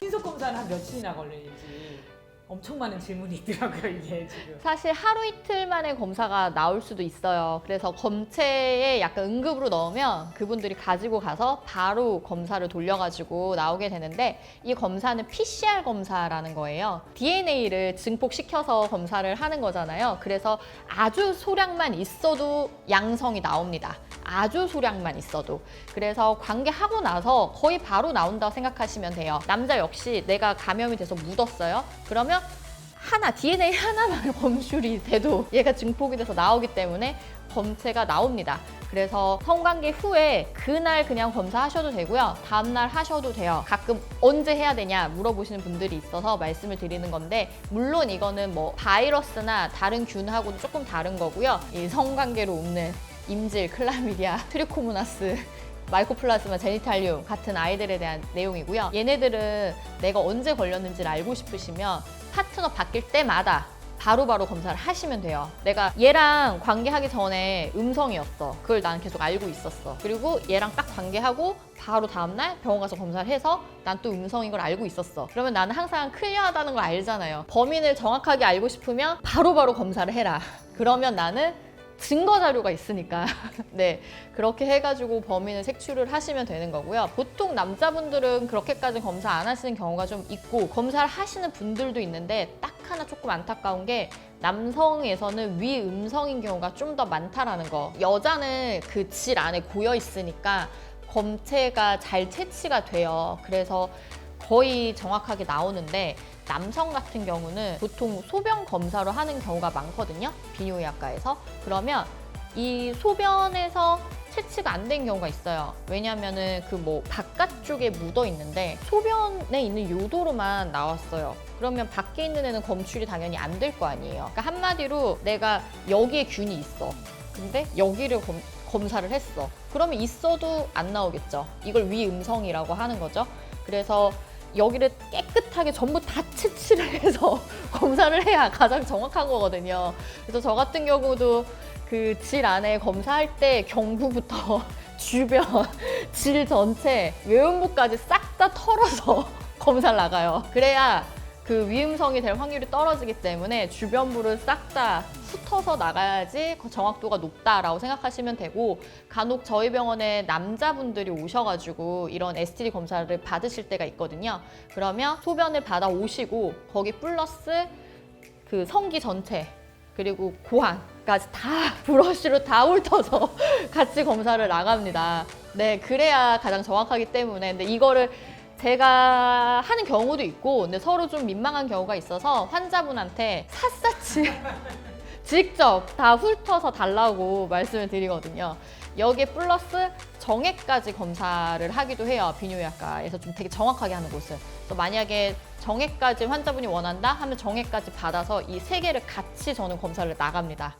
신속 검사는 한 며칠이나 걸리는지 엄청 많은 질문이 있더라고요 이게 지금. 사실 하루 이틀 만에 검사가 나올 수도 있어요. 그래서 검체에 약간 응급으로 넣으면 그분들이 가지고 가서 바로 검사를 돌려가지고 나오게 되는데 이 검사는 PCR 검사라는 거예요. DNA를 증폭시켜서 검사를 하는 거잖아요. 그래서 아주 소량만 있어도 양성이 나옵니다. 아주 소량만 있어도. 그래서 관계하고 나서 거의 바로 나온다고 생각하시면 돼요. 남자 역시 내가 감염이 돼서 묻었어요. 그러면 하나 DNA 하나만 검출이 돼도 얘가 증폭이 돼서 나오기 때문에 검체가 나옵니다. 그래서 성관계 후에 그날 그냥 검사하셔도 되고요. 다음날 하셔도 돼요. 가끔 언제 해야 되냐 물어보시는 분들이 있어서 말씀을 드리는 건데 물론 이거는 뭐 바이러스나 다른 균하고는 조금 다른 거고요. 이 성관계로 옮는 임질, 클라미디아, 트리코모나스 마이코플라즈마 제니탈리움 같은 아이들에 대한 내용이고요. 얘네들은 내가 언제 걸렸는지를 알고 싶으시면 파트너 바뀔 때마다 바로 바로 검사를 하시면 돼요. 내가 얘랑 관계하기 전에 음성이었어. 그걸 난 계속 알고 있었어. 그리고 얘랑 딱 관계하고 바로 다음날 병원 가서 검사를 해서 난 또 음성인 걸 알고 있었어. 그러면 나는 항상 클리어하다는 걸 알잖아요. 범인을 정확하게 알고 싶으면 바로바로 검사를 해라. 그러면 나는 증거 자료가 있으니까. 네 그렇게 해가지고 범인을 색출을 하시면 되는 거고요. 보통 남자분들은 그렇게까지 검사 안 하시는 경우가 좀 있고 검사를 하시는 분들도 있는데 딱 하나 조금 안타까운 게 남성에서는 위음성인 경우가 좀 더 많다라는 거. 여자는 그 질 안에 고여 있으니까 검체가 잘 채취가 돼요. 그래서 거의 정확하게 나오는데 남성 같은 경우는 보통 소변 검사로 하는 경우가 많거든요. 비뇨의학과에서. 그러면 이 소변에서 채취가 안 된 경우가 있어요. 왜냐면은 그 뭐 바깥쪽에 묻어 있는데 소변에 있는 요도로만 나왔어요. 그러면 밖에 있는 애는 검출이 당연히 안 될 거 아니에요. 그러니까 한마디로 내가 여기에 균이 있어. 근데 여기를 검, 검사를 했어. 그러면 있어도 안 나오겠죠. 이걸 위음성이라고 하는 거죠. 그래서 여기를 깨끗하게 전부 다 채취를 해서 검사를 해야 가장 정확한 거거든요. 그래서 저 같은 경우도 그 질 안에 검사할 때 경부부터 주변 질 전체 외음부까지 싹 다 털어서 검사를 나가요. 그래야 그 위음성이 될 확률이 떨어지기 때문에 주변부를 싹다 훑어서 나가야지 그 정확도가 높다라고 생각하시면 되고 간혹 저희 병원에 남자분들이 오셔가지고 이런 STD 검사를 받으실 때가 있거든요. 그러면 소변을 받아 오시고 거기 플러스 그 성기 전체 그리고 고환까지 다 브러쉬로 다 훑어서 같이 검사를 나갑니다. 네, 그래야 가장 정확하기 때문에 근데 이거를 제가 하는 경우도 있고 근데 서로 좀 민망한 경우가 있어서 환자분한테 샅샅이 직접 다 훑어서 달라고 말씀을 드리거든요. 여기에 플러스 정액까지 검사를 하기도 해요. 비뇨의학과에서 좀 되게 정확하게 하는 곳은. 그래서 만약에 정액까지 환자분이 원한다 하면 정액까지 받아서 이 세 개를 같이 저는 검사를 나갑니다.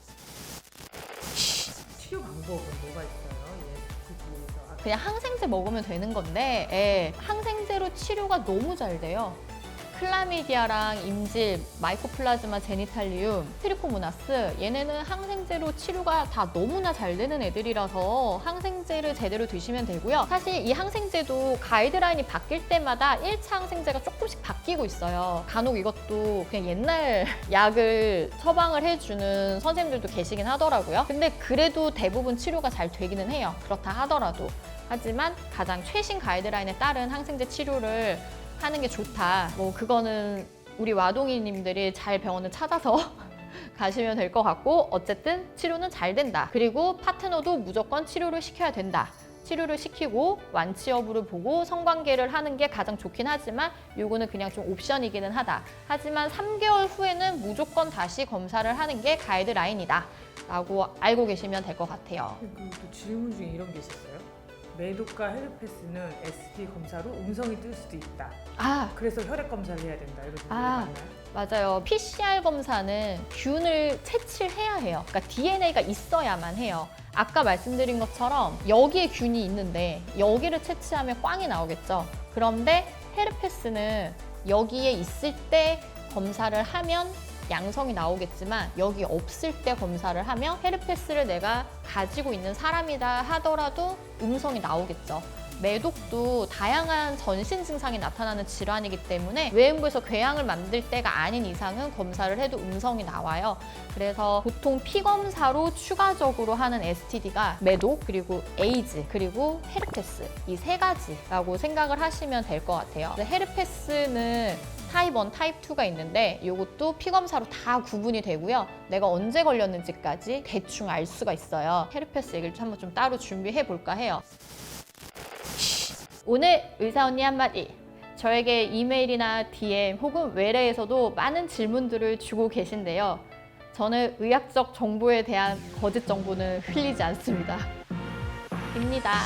치료 방법은 뭐가 있어요? 예, STD에서. 아, 그냥 항생제 먹으면 되는 건데 예, 항생제로 치료가 너무 잘 돼요. 클라미디아랑 임질, 마이코플라즈마 제니탈리움, 트리코모나스 얘네는 항생제로 치료가 다 너무나 잘 되는 애들이라서 항생제를 제대로 드시면 되고요. 사실 이 항생제도 가이드라인이 바뀔 때마다 1차 항생제가 조금씩 바뀌고 있어요. 간혹 이것도 그냥 옛날 약을 처방을 해주는 선생님들도 계시긴 하더라고요. 근데 그래도 대부분 치료가 잘 되기는 해요. 그렇다 하더라도. 하지만 가장 최신 가이드라인에 따른 항생제 치료를 하는 게 좋다. 뭐 그거는 우리 와동이님들이 잘 병원을 찾아서 가시면 될 것 같고 어쨌든 치료는 잘 된다. 그리고 파트너도 무조건 치료를 시켜야 된다. 치료를 시키고 완치 여부를 보고 성관계를 하는 게 가장 좋긴 하지만 요거는 그냥 좀 옵션이기는 하다. 하지만 3개월 후에는 무조건 다시 검사를 하는 게 가이드라인이다. 라고 알고 계시면 될 것 같아요. 그리고 또 질문 중에 이런 게 있었어요. 메도카 헤르페스는 STD 검사로 음성이 뜰 수도 있다. 아, 그래서 혈액 검사를 해야 된다. 이런 분들 아. 맞나요? 맞아요. PCR 검사는 균을 채취를 해야 해요. 그러니까 DNA가 있어야만 해요. 아까 말씀드린 것처럼 여기에 균이 있는데 여기를 채취하면 꽝이 나오겠죠. 그런데 헤르페스는 여기에 있을 때 검사를 하면 양성이 나오겠지만 여기 없을 때 검사를 하면 헤르페스를 내가 가지고 있는 사람이다 하더라도 음성이 나오겠죠. 매독도 다양한 전신 증상이 나타나는 질환이기 때문에 외음부에서 궤양을 만들 때가 아닌 이상은 검사를 해도 음성이 나와요. 그래서 보통 피검사로 추가적으로 하는 STD가 매독 그리고 에이즈 그리고 헤르페스 이 세 가지라고 생각을 하시면 될 것 같아요. 헤르페스는 타입 1, 타입 2가 있는데 이것도 피검사로 다 구분이 되고요. 내가 언제 걸렸는지까지 대충 알 수가 있어요. 헤르페스 얘기를 한번 좀 따로 준비해 볼까 해요. 오늘 의사 언니 한마디. 저에게 이메일이나 DM 혹은 외래에서도 많은 질문들을 주고 계신데요. 저는 의학적 정보에 대한 거짓 정보는 흘리지 않습니다. 입니다.